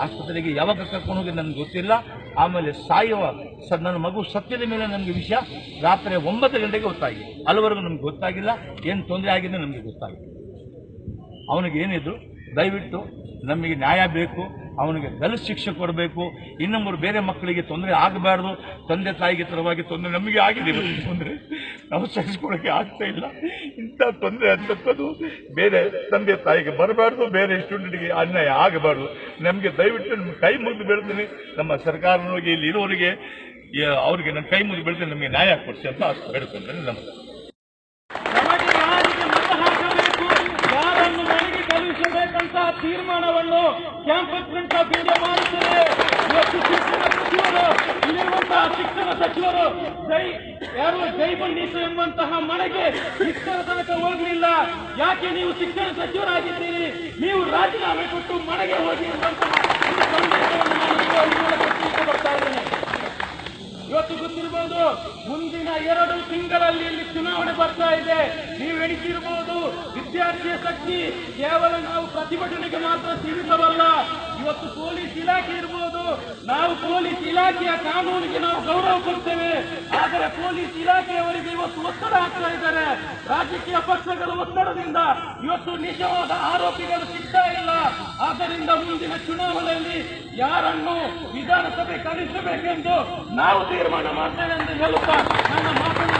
ಆಸ್ಪತ್ರೆಗೆ ಯಾವಾಗ ಕರ್ಕೊಂಡು ಹೋಗಿ ನನಗೆ ಗೊತ್ತಿಲ್ಲ ಆಮೇಲೆ ಸಾಯುವ ಸರ್ ನನ್ನ ಮಗು ಸತ್ಯದ ಮೇಲೆ ನನಗೆ ವಿಷಯ ರಾತ್ರಿ ಒಂಬತ್ತು ಗಂಟೆಗೆ ಗೊತ್ತಾಗಿದೆ. ಅಲ್ಲಿವರೆಗೂ ನಮ್ಗೆ ಗೊತ್ತಾಗಿಲ್ಲ. ಏನು ತೊಂದರೆ ಆಗಿದೆ ನಮಗೆ ಗೊತ್ತಾಗಿಲ್ಲ. ಅವನಿಗೆ ಏನಿದ್ರು ದಯವಿಟ್ಟು ನಮಗೆ ನ್ಯಾಯ ಬೇಕು. ಅವನಿಗೆ ಗಲ್ ಶಿಕ್ಷೆ ಕೊಡಬೇಕು. ಇನ್ನೊಬ್ಬರು ಬೇರೆ ಮಕ್ಕಳಿಗೆ ತೊಂದರೆ ಆಗಬಾರ್ದು. ತಂದೆ ತಾಯಿಗೆ ತರವಾಗಿ ತೊಂದರೆ ನಮಗೆ ಆಗಿದೆ ತೊಂದರೆ. ನಾವು ಸಹಿಸ್ಕೊಳ್ಳೋಕೆ ಆಗ್ತಾ ಇಲ್ಲ. ಇಂಥ ತೊಂದರೆ ಅಂತಕ್ಕದ್ದು ಬೇರೆ ತಂದೆ ತಾಯಿಗೆ ಬರಬಾರ್ದು, ಬೇರೆ ಸ್ಟೂಡೆಂಟ್ಗೆ ಅನ್ಯಾಯ ಆಗಬಾರ್ದು. ನಮಗೆ ದಯವಿಟ್ಟು ನಮ್ಮ ಕೈ ಮುಗಿದು ಬೆಳೆತೀನಿ. ನಮ್ಮ ಸರ್ಕಾರನವರಿಗೆ ಇಲ್ಲಿ ಇರೋರಿಗೆ ಅವರಿಗೆ ನನ್ನ ಕೈ ಮುಗಿದು ಬೆಳೆದು ನಮಗೆ ನ್ಯಾಯ ಕೊಡಿಸಿ ಅಂತ ಬೇಡ್ಕೊಂಡ್ರೆ ನಮಗೆ ಕಳುಹಿಸಬೇಕಂತ ತೀರ್ಮಾನವನ್ನು ಕ್ಯಾಂಪಸ್ ಫ್ರಂಟ್ ಆಫ್ ಇಂಡಿಯಾ ಮಾಡುತ್ತದೆ ಇವತ್ತು ಶಿಕ್ಷಣ ಸಚಿವರು, ಇಲ್ಲಿರುವಂತಹ ಶಿಕ್ಷಣ ಸಚಿವರು ಜೈ, ಯಾರು ಜೈ ಬಂಡೀಸು ಎಂಬಂತಹ ಮನೆಗೆ ಶಿಕ್ಷಣ ತನಕ ಹೋಗಲಿಲ್ಲ. ಯಾಕೆ ನೀವು ಶಿಕ್ಷಣ ಸಚಿವರಾಗಿದ್ದೀರಿ? ನೀವು ರಾಜೀನಾಮೆ ಕೊಟ್ಟು ಮನೆಗೆ ಹೋಗಿ ಬರ್ತಾ ಇವತ್ತು ಗೊತ್ತಿರಬಹುದು, ಮುಂದಿನ ಎರಡು ತಿಂಗಳಲ್ಲಿ ಇಲ್ಲಿ ಚುನಾವಣೆ ಬರ್ತಾ ಇದೆ. ನೀವು ಎಣಿಸಿರಬಹುದು ವಿದ್ಯಾರ್ಥಿಯ ಶಕ್ತಿ ಕೇವಲ ನಾವು ಪ್ರತಿಭಟನೆಗೆ ಮಾತ್ರ ಸೀಮಿತವಲ್ಲ. ಇವತ್ತು ಪೊಲೀಸ್ ಇಲಾಖೆ ಇರ್ಬೋದು, ನಾವು ಪೊಲೀಸ್ ಇಲಾಖೆಯ ಕಾನೂನಿಗೆ ನಾವು ಗೌರವ ಕೊಡ್ತೇವೆ. ಆದರೆ ಪೊಲೀಸ್ ಇಲಾಖೆಯವರಿಗೆ ಇವತ್ತು ಒತ್ತಡ ಹಾಕ್ತಾ ಇದ್ದಾರೆ. ರಾಜಕೀಯ ಪಕ್ಷಗಳ ಒತ್ತಡದಿಂದ ಇವತ್ತು ನಿಜವಾದ ಆರೋಪಿಗಳು ಸಿಗ್ತಾ ಇಲ್ಲ. ಆದ್ದರಿಂದ ಮುಂದಿನ ಚುನಾವಣೆಯಲ್ಲಿ ಯಾರನ್ನು ವಿಧಾನಸಭೆ ಕಳಿಸಬೇಕೆಂದು ನಾವು ತೀರ್ಮಾನ ಮಾಡ್ತೇವೆ ಎಂದು ಹೇಳುತ್ತಾ ನನ್ನ ಮಾತನ್ನು